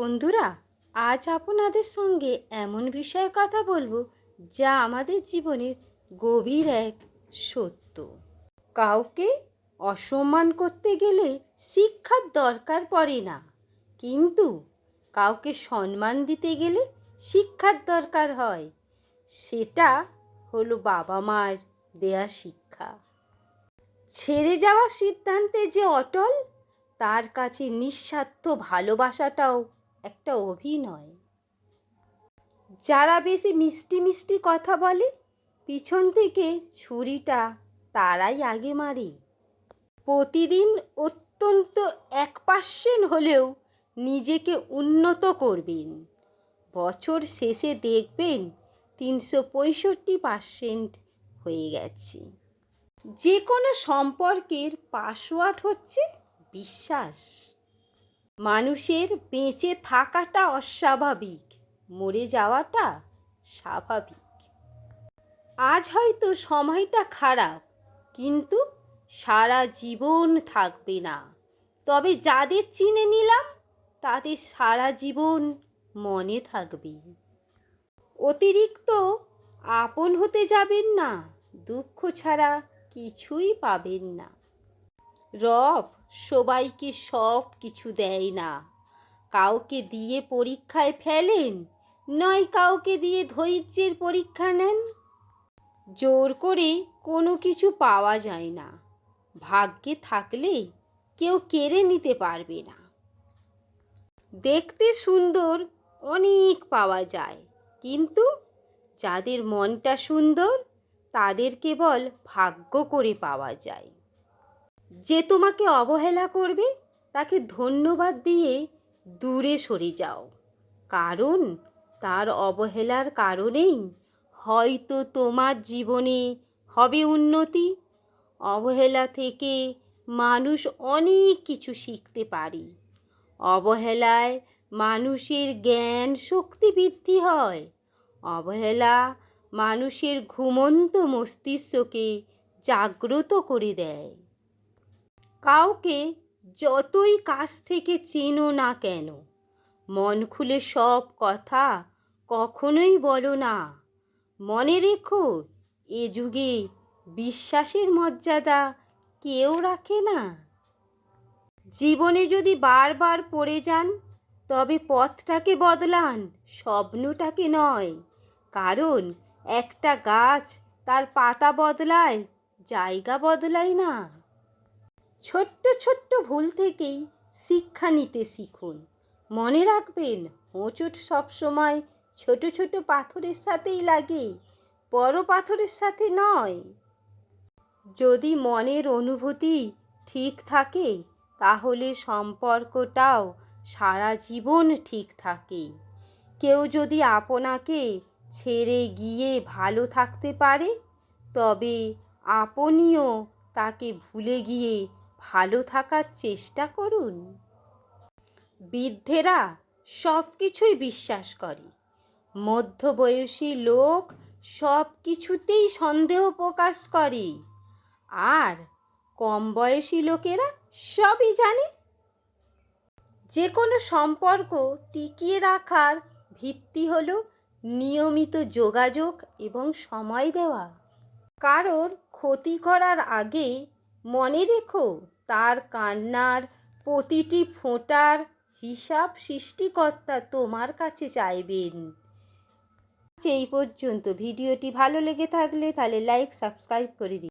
বন্ধুরা, আজ আপনাদের সঙ্গে এমন বিষয়ে কথা বলব যা আমাদের জীবনের গভীর এক সত্য। কাউকে অসম্মান করতে গেলে শিক্ষার দরকার পড়ে না, কিন্তু কাউকে সম্মান দিতে গেলে শিক্ষার দরকার হয়। সেটা হলো বাবা মার দেয়া শিক্ষা। ছেড়ে যাওয়ার সিদ্ধান্তে যে অটল, তার কাছে নিঃস্বার্থ ভালোবাসাটাও একটা অভিনয়। যারা বেশি মিষ্টি মিষ্টি কথা বলে, পিছন থেকে ছুরিটা তারাই আগে মারে। প্রতিদিন অত্যন্ত এক পার্সেন্ট হলেও নিজেকে উন্নত করবেন। বছর শেষে দেখবেন তিনশো পঁয়ষট্টি পার্সেন্ট হয়ে গেছে। যে কোনো সম্পর্কের পাসওয়ার্ড হচ্ছে বিশ্বাস। মানুষের বেঁচে থাকাটা অস্বাভাবিক, মরে যাওয়াটা স্বাভাবিক। আজ হয়তো সময়টা খারাপ, কিন্তু সারা জীবন থাকবে না। তবে যাদের চিনে নিলাম, তাদের সারা জীবন মনে থাকবে। অতিরিক্ত আপন হতে যাবেন না, দুঃখ ছাড়া কিছুই পাবেন না। রব সবাইকে সব কিছু দেয় না। কাউকে দিয়ে পরীক্ষায় ফেলেন, নয় কাউকে দিয়ে ধৈর্যের পরীক্ষা নেন। জোর করে কোনো কিছু পাওয়া যায় না। ভাগ্যে থাকলে কেউ কেড়ে নিতে পারবে না। দেখতে সুন্দর অনেক পাওয়া যায়, কিন্তু যাদের মনটা সুন্দর, তাদের কেবল ভাগ্য করে পাওয়া যায়। যে তোমাকে অবহেলা করবে, তাকে ধন্যবাদ দিয়ে দূরে সরে যাও। কারণ তার অবহেলার কারণেই হয়তো তোমার জীবনে হবে উন্নতি। অবহেলা থেকে মানুষ অনেক কিছু শিখতে পারে। অবহেলায় মানুষের জ্ঞান শক্তি বৃদ্ধি হয়। অবহেলা মানুষের ঘুমন্ত মস্তিষ্ককে জাগ্রত করে দেয়। কাউকে যতই কাছ থেকে চেনো না কেন, মন খুলে সব কথা কখনোই বলো না। মনে রেখো, এ যুগে বিশ্বাসের মর্যাদা কেউ রাখে না। জীবনে যদি বারবার পড়ে যান, তবে পথটাকে বদলান, স্বপ্নটাকে নয়। কারণ একটা গাছ তার পাতা বদলায়, জায়গা বদলায় না। ছোট্ট ছোট্ট ভুল থেকেই শিক্ষা নিতে শিখুন। মনে রাখবেন, হোঁচট সবসময় ছোট ছোট পাথরের সাথেই লাগে, বড় পাথরের সাথে নয়। যদি মনের অনুভূতি ঠিক থাকে, তাহলে সম্পর্কটাও সারা জীবন ঠিক থাকে। কেউ যদি আপনাকে ছেড়ে গিয়ে ভালো থাকতে পারে, তবে আপনিও তাকে ভুলে গিয়ে ভালো থাকার চেষ্টা করুন। বৃদ্ধেরা সব কিছুই বিশ্বাস করে। মধ্যবয়সী লোক সব কিছুতেই সন্দেহ প্রকাশ করে। আর কম বয়সী লোকেরা সবই জানে। যে কোনো সম্পর্ক টিকিয়ে রাখার ভিত্তি হলো নিয়মিত যোগাযোগ এবং সময় দেওয়া। কারোর ক্ষতি করার আগে মনে রেখো, তার কান্নার প্রতিটি ফোঁটার হিসাব সৃষ্টিকর্তা তোমার কাছে চাইবেন। এই পর্যন্ত। ভিডিওটি ভালো লেগে থাকলে তাহলে লাইক সাবস্ক্রাইব করে দিন।